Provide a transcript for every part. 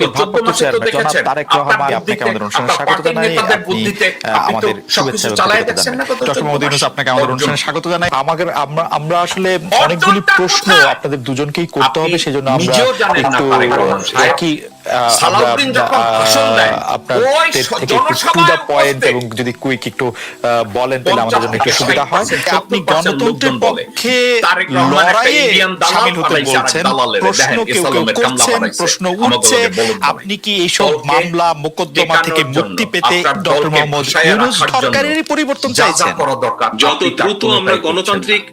বিএনপির ভারপ্রাপ্ত চেয়ারম্যান জনাব তারেক আমাদের স্বাগত জানাই। আমাদের শুভেচ্ছা আপনাকে আমাদের অনুষ্ঠানে স্বাগত জানাই। আমাদের আমরা আমরা আসলে অনেকগুলি প্রশ্ন আপনাদের দুজনকেই করতে হবে সেজন্য আমরা একটু কি এবং যদি কুইক একটু বলেন তাহলে আমাদের জন্য একটু সুবিধা হয়। আপনি গণতন্ত্রের পক্ষে তারেক রহমান একটা লড়াইয়ে সামিল হতে বলছেন। প্রশ্ন কেউ কেউ করছেন প্রশ্ন উঠছে। লোকে বলুন। বলে। আপনি কি এইসব মামলা মোকদ্দমা থেকে মুক্তি পেতে ডক্টর মোহাম্মদ ইউনূস সরকারেরই পরিবর্তন চাইছেন। করা দরকার, যত দ্রুত আমরা গণতান্ত্রিক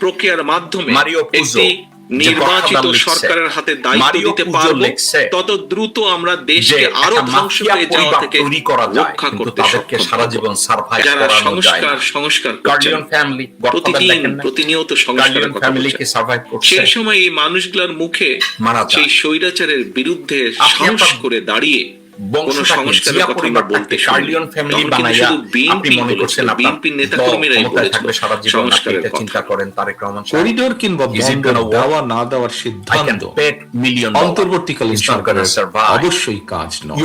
প্রক্রিয়ার মাধ্যমে একটি নির্বাচিত সরকারের হাতে দায়িত্ব দিতে পারব তত দ্রুত আমরা দেশকে আরও ধ্বংস হয়ে যাওয়া থেকে রক্ষা করতে তাদেরকে সক্ষম সারা। জীবন survive যারা সংস্কার সংস্কার গার্ডিয়ান ফ্যামিলি প্রতিদিন প্রতিনিয়ত সংস্কার সার্ভাইভ করছে। সেই সময় এই মানুষগুলোর মুখে সেই স্বৈরাচারের বিরুদ্ধে সাহস করে দাঁড়িয়ে মনে করিডোর কিংবা? দেওয়া না দেওয়ার সিদ্ধান্ত অন্তর্বর্তীকালীন সরকারের অবশ্যই কাজ নয়।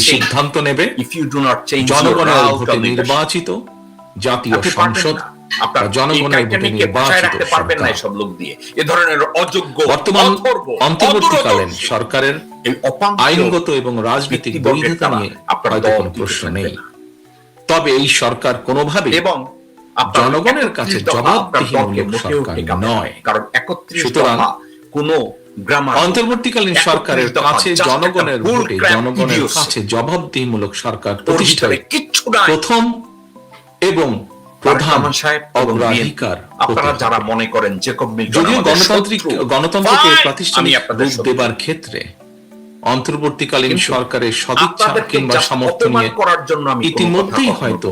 সিদ্ধান্ত নেবে। not change জনগণের ভোটে নির্বাচিত জাতীয় সংসদ। আপনার জনগণের ভোটে রাখতে পারবেন না এসব লোক দিয়ে এ ধরনের অযোগ্য বর্তমান অন্তর্বর্তীকালীন সরকারের আইনগত এবং রাজনৈতিক বৈধতা নিয়ে হয়তো কোনো প্রশ্ন নেই। তবে এই সরকার কোনোভাবেই এবং জনগণের কাছে জবাবদিহিমূলক সরকার নয়। কারণ একত্রিশ সুতরাং কোনো অন্তর্বর্তীকালীন সরকারের কাছে জনগণের ভোটে জনগণের কাছে জবাবদিহিমূলক সরকার নাই। প্রথম এবং প্রধান রহমান সাহেব এবং অগ্রাধিকার আপনারা যারা মনে করেন জেকব মিল্টন যদিও গণতান্ত্রিক গণতন্ত্রকে প্রাতিষ্ঠানিক রূপ দেবার ক্ষেত্রে অন্তর্বর্তীকালীন সরকারের সদিচ্ছা কিংবা সামর্থ্য নিয়ে করার জন্য আমি ইতিমধ্যেই হয়তো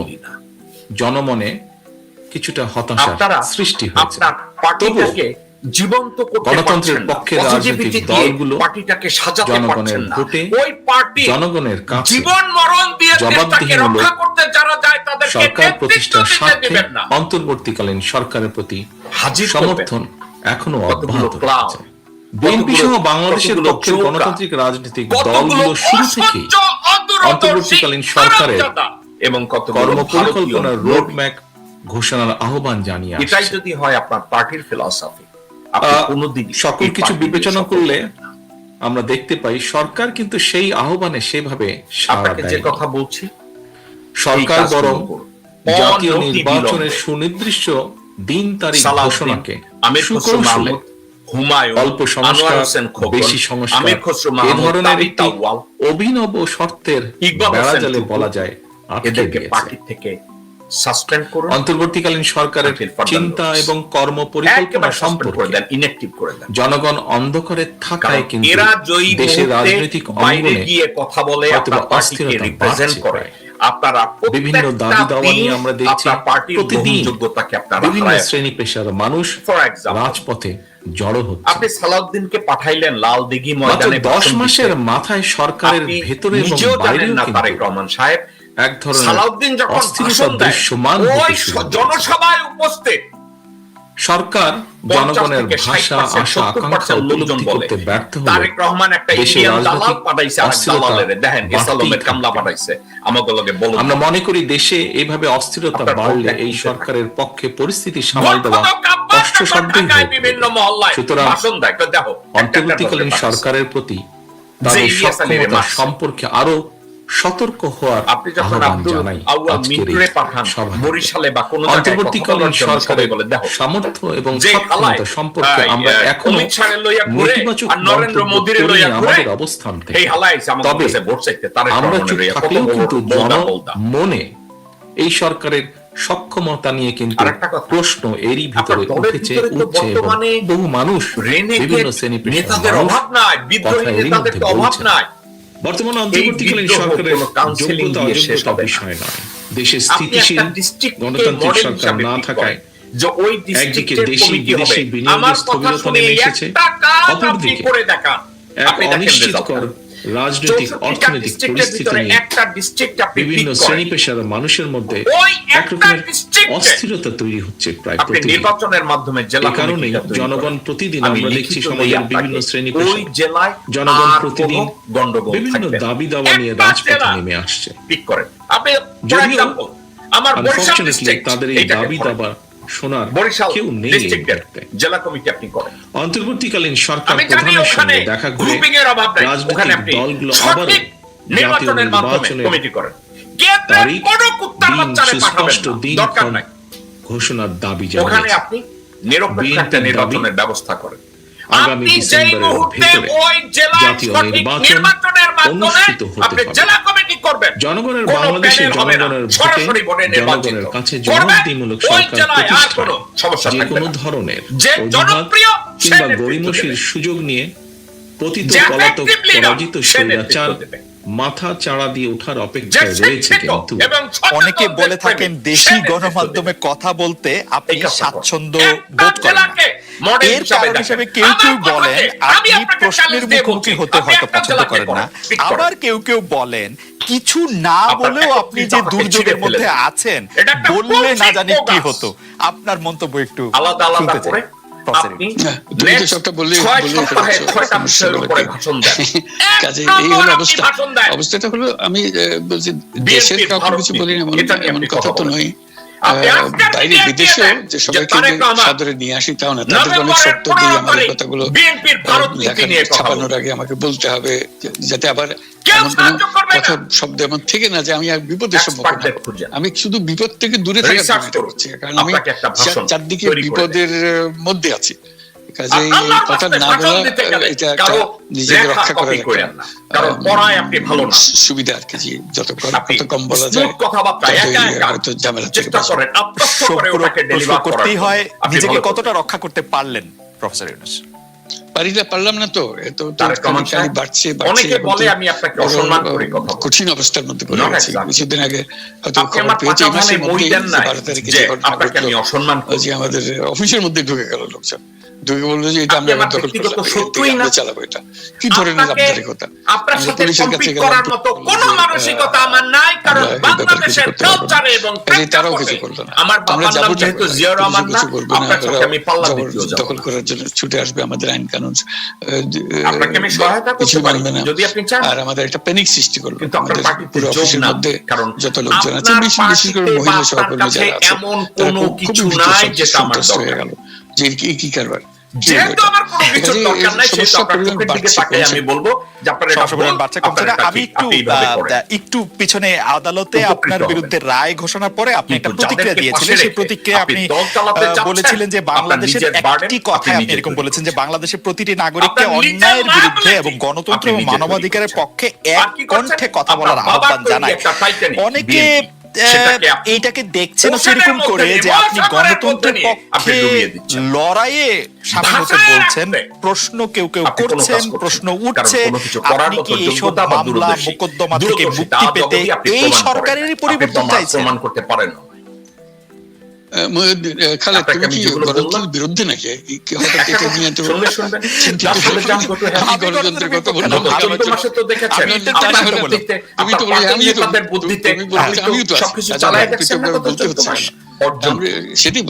জনমনে কিছুটা হতাশা সৃষ্টি হয়েছে। আপনার পার্টিটাকে জীবন্ত গণতন্ত্রের রাজনৈতিক দলগুলো পার্টিটাকে সাজাতে জনগণের পারছেন না। ভোটে ওই পার্টি জনগণের কাছে জীবন মরণ দিয়ে দেশটাকে রক্ষা করতে যারা যায় তাদেরকে সরকার প্রতিষ্ঠার স্বার্থে অন্তর্বর্তীকালীন সরকারের প্রতি হাজির সমর্থন এখনও অব্যাহত রয়েছে। বিএনপি সহ বাংলাদেশের চৌকা, গণতান্ত্রিক রাজনৈতিক দলগুলো শুরু অদূরদর্শী, অন্তর্বর্তীকালীন সরকারের এবং কত কর্মপরিকল্পনার রোড ম্যাপ ঘোষণার আহ্বান জানিয়ে এটাই যদি হয় আপনার পার্টির ফিলসফি সকল কিছু বিবেচনা করলে আমরা দেখতে পাই সরকার কিন্তু সেই আহ্বানে সেভাবে আপনাকে যে কথা বলছি সরকার বরং জাতীয় নির্বাচনের সুনির্দিষ্ট দিন তারিখ ঘোষণাকে খসরু সুকৌশলে হুমায়ুন, অল্প সংস্কার বেশি সংস্কার এ ধরনের একটি অভিনব শর্তের হোসেন বেড়াজালে বলা যায় এদেরকে পার্টি থেকে সাসপেন্ড করুন। অন্তর্বর্তীকালীন সরকারের চিন্তা এবং কর্ম পরিকল্পনা সম্পর্কে দেন ইনঅ্যাক্টিভ করে দেন। জনগণ অন্ধকারে থাকায় কিন্তু এরা জয়ী দেশের রাজনৈতিক বাইরে অঙ্গনে গিয়ে কথা বলে আপনার পার্টিকে রিপ্রেজেন্ট করে। আপনারা বিভিন্ন দাবি দাওয়া নিয়ে আমরা দেখছি পার্টির প্রতিদিন গ্রহণযোগ্যতাকে আপনারা বিভিন্ন শ্রেণি পেশার মানুষ রাজপথে জড়ো হচ্ছে। আপনি সালাউদ্দিনকে পাঠাইলেন লাল দিঘি ময়দানে দশ ভাষণ মাসের মাথায় সরকারের ভেতরে এবং জানেন না তারেক রহমান সাহেব এক ধরনের সালাউদ্দিন যখন ভাষণ দেয় ওই। জনসভায় উপস্থিত। সরকার জনগণের ভাষা আশা আকাঙ্ক্ষা উপলব্ধি করতে ব্যর্থ হলে। তারেক রহমান একটা ইন্ডিয়ান দালাল পাঠাইছে দেখেন ইসলামের কামলা পাঠাইছে। আমাকে লগে বলুন আমরা মনে করি দেশে এইভাবে অস্থিরতা বাড়লে এই সরকারের পক্ষে পরিস্থিতি সামাল দেওয়া কষ্টসাধ্যই ঢাকায় বিভিন্ন। মহল্লায় সুতরাং ভাষণ দেয়। দেখো। অন্তর্বর্তীকালীন সরকারের প্রতি যে তাদের সক্ষমতা সম্পর্কে আরও সতর্ক হওয়ার আপনি যখন আব্দুল আউয়াল এই পাঠান বরিশালে বা কোনো জায়গায় অন্তর্বর্তীকালীন সরকারের বলে দেখো সামর্থ্য এবং সক্ষমতা সম্পর্কে আমরা এখনও নেতিবাচক আর নরেন্দ্র মোদীর লইয়া আমাদের অবস্থান থেকে। এই হালায় আমাদের তবে কাছে ভোট চাইতে তারেক আমরা চুপ থাকলেও কিন্তু জন মনে এই সরকারের সক্ষমতা নিয়ে কিন্তু প্রশ্ন এরই ভিতরে উঠেছে উঠছে বহু মানুষ বিভিন্ন শ্রেণি পেশার নেতাদের মানুষ অভাব নাই বিদ্রোহী কথা এরই নেতাদের মধ্যে অভাব নাই। বর্তমান অন্তর্বর্তীকালীন সরকারের যোগ্যতা অযোগ্যতা বিষয় নয়। দেশে স্থিতিশীল গণতান্ত্রিক সরকার না থাকায় যে ওই একদিকে দেশি বিদেশি বিনিয়োগের স্থবিরতা নেমে এসেছে অপরদিকে এক। অনিশ্চিতকর রাজনৈতিক অর্থনৈতিক পরিস্থিতি নিয়ে বিভিন্ন শ্রেণি পেশার মানুষের মধ্যে অস্থিরতা তৈরি হচ্ছে প্রায় নির্বাচনের মাধ্যমে জেলা তৈরি জনগণ প্রতিদিন আমি আমরা দেখছি সমাজের বিভিন্ন শ্রেণি পেশা জেলায় জনগণ প্রতিদিন বিভিন্ন দাবি দাওয়া নিয়ে রাজপথে নেমে আসছে। যদিও আমার বরিশাল ডিস্ট্রিক্ট তাদের এই দাবি দাবা শোনার বরিশাল কেউ নেই। জেলা কমিটি আপনি করেন। অন্তর্বর্তীকালীন সরকার প্রধানের সঙ্গে দেখা করে গ্রুপিং এর অভাব নাই। রাজনৈতিক দলগুলো আবার নির্বাচনের মাধ্যমে কমিটি করেন। তারিখ, দিন, সুস্পষ্ট দিন, দরকার ক্ষণ নাই। ঘোষণার দাবি ওখানে আপনি নিরপেক্ষ একটা নির্বাচনের ব্যবস্থা করেন। আগামী ডিসেম্বরের ভেতরে জাতীয় নির্বাচন অনুষ্ঠিত হতে হবে। জেলা কমিটি করবেন জনগণের। জনগণের ভোটে সরাসরি ভোটে নির্বাচিত জনগণের কাছে সরকার সমস্যা যে কোনো ধরনের অজুহাত কিংবা দেবে। সুযোগ নিয়ে পতিত পলাতক পরাজিত স্বৈরাচার মাথা চাড়া দিয়ে ওঠার অপেক্ষায় রয়েছে কিন্তু অনেকে বলে থাকেন দেশি গণমাধ্যমে কথা বলতে আপনি। স্বাচ্ছন্দ্য বোধ করেন এর হিসাবে কারণ হিসেবে কেউ কেউ বলেন আমি আপনি প্রশ্নের মুখোমুখি হতে হয়তো পছন্দ করেন না। করেন, pick করেন। আবার কেউ কেউ বলেন কিছু না বলেও আপনি যে দুর্যোগের মধ্যে আছেন বললে না জানি কি হতো। আপনার মন্তব্য একটু আলাদা আলাদা করে। অবস্থাটা হলো আমি বলছি দেশের কাউকে কিছু বলি না এমন কথা তো নয়। বাইরে বিদেশেও যে সবাইকে যে তারেক যে রহমান সাদরে নিয়ে আসি তাও না তাদের অনেক শর্ত দিয়ে আমার কথাগুলো বিএনপির ভারত নীতি লেখা নিয়ে কথা ছাপানোর আগে আমাকে বলতে হবে যাতে আবার। কথা শব্দ এমন থেকে না যে আমি আর বিপদের সম্মুখীন। আমি শুধু বিপদ থেকে দূরে থাকার। করছি কারণ আমি চারদিকে বিপদের মধ্যে আছি কাজে কথা না বলা এটা একটা নিজেকে রক্ষা করার একটা কারণ পড়ায় আপনি ভালো না। সুবিধা আর কি যত কত কম বলা যায় কথাবার্তা একা একা হয়তো ঝামেলা চেষ্টা করেন আত্মস্থ করে ওটাকে ডেলিভার করতেই হয় নিজেকে নিজেকে কতটা রক্ষা করতে পারলেন প্রফেসর ইউনুস? পারি না পারলাম না তো এত খালি বাড়ছে বাড়ছে অনেকে বলে আমি আপনাকে অসম্মান আহ, কথা কঠিন অবস্থার মধ্যে পড়ে গেছি। কিছুদিন আগে হয়তো খবর পেয়েছি এই মাসের ঘটনা ঘটলো, আমাদের অফিসের মধ্যে ঢুকে গেল লোকজন। ঢুকে বলল যে এটা আমরা দখল আমরা চালাবো এটা। কি ধরনের আপনাকে আবদারিকতা আপনার সাথে কম্পিট করার মতো কোনো মানসিকতা আমার নাই কারণ বাংলাদেশের। কালচারে এবং তারাও কিছু না। আমার আমরা বাবার নাম যেহেতু রহমান না আপনার সাথে আমি পাল্লা দিতেও যাব দখল করার জন্য ছুটে আসবে আমাদের আইন কানুন। আপনাকে আমি সহায়তা করতে কিছু পারি, যদি আপনি চান। আর আমাদের একটা প্যানিক সৃষ্টি করবে। কিন্তু আপনার পার্টিতে পুরো অফিসের মধ্যে কারণ যত লোকজন আছে বিশেষ বিশেষ করে মহিলা সহকর্মী যারা আছে এমন কোনো কিছু নাই যেটা আমার হয়ে দরকার। গেল। যে কি কি কারবার? যেহেতু আমার কোনো কিছুর দরকার নাই সেহেতু আপনার চোখের দিকে তাকিয়ে আমি বলব যে আপনার এটা ভুল, বাচ্চা কমছে না আমি একটু আপনি এইভাবে আহ, করেন। একটু পিছনে আদালতে আপনার বিরুদ্ধে রায় ঘোষণার পরে আপনি একটা প্রতিক্রিয়া দিয়েছিলেন সেই প্রতিক্রিয়া আপনি আপনি দল চালাতে আহ, চাচ্ছেন, বলেছিলেন যে বাংলাদেশের একটি আপনি আপনি এরকম বলেছেন যে বাংলাদেশের প্রতিটি নাগরিককে অন্যায়ের বিরুদ্ধে এবং গণতন্ত্র এবং মানবাধিকারের পক্ষে এক কণ্ঠে কথা বলার আহ্বান জানায় অনেকে এইটাকে দেখছেন না সেরকম করে যে আপনি গণতন্ত্রের পক্ষে লড়াইয়ে হতে বলছেন প্রশ্ন কেউ কেউ করছেন প্রশ্ন উঠছে আপনি কি এইসব মামলা মোকদ্দমা থেকে মুক্তি পেতে এই সরকারেরই পরিবর্তন চাইছেন। প্রমাণ করতে পারেন না। খালেদ তুমি কি গণতন্ত্রের বিরুদ্ধে নাকি হঠাৎ এটা নিয়ে হ্যাঁ গণতন্ত্রের কথা বললাম আমি তো বলে তো তো। সবকিছু আচ্ছা, দেখছেন না সেটাই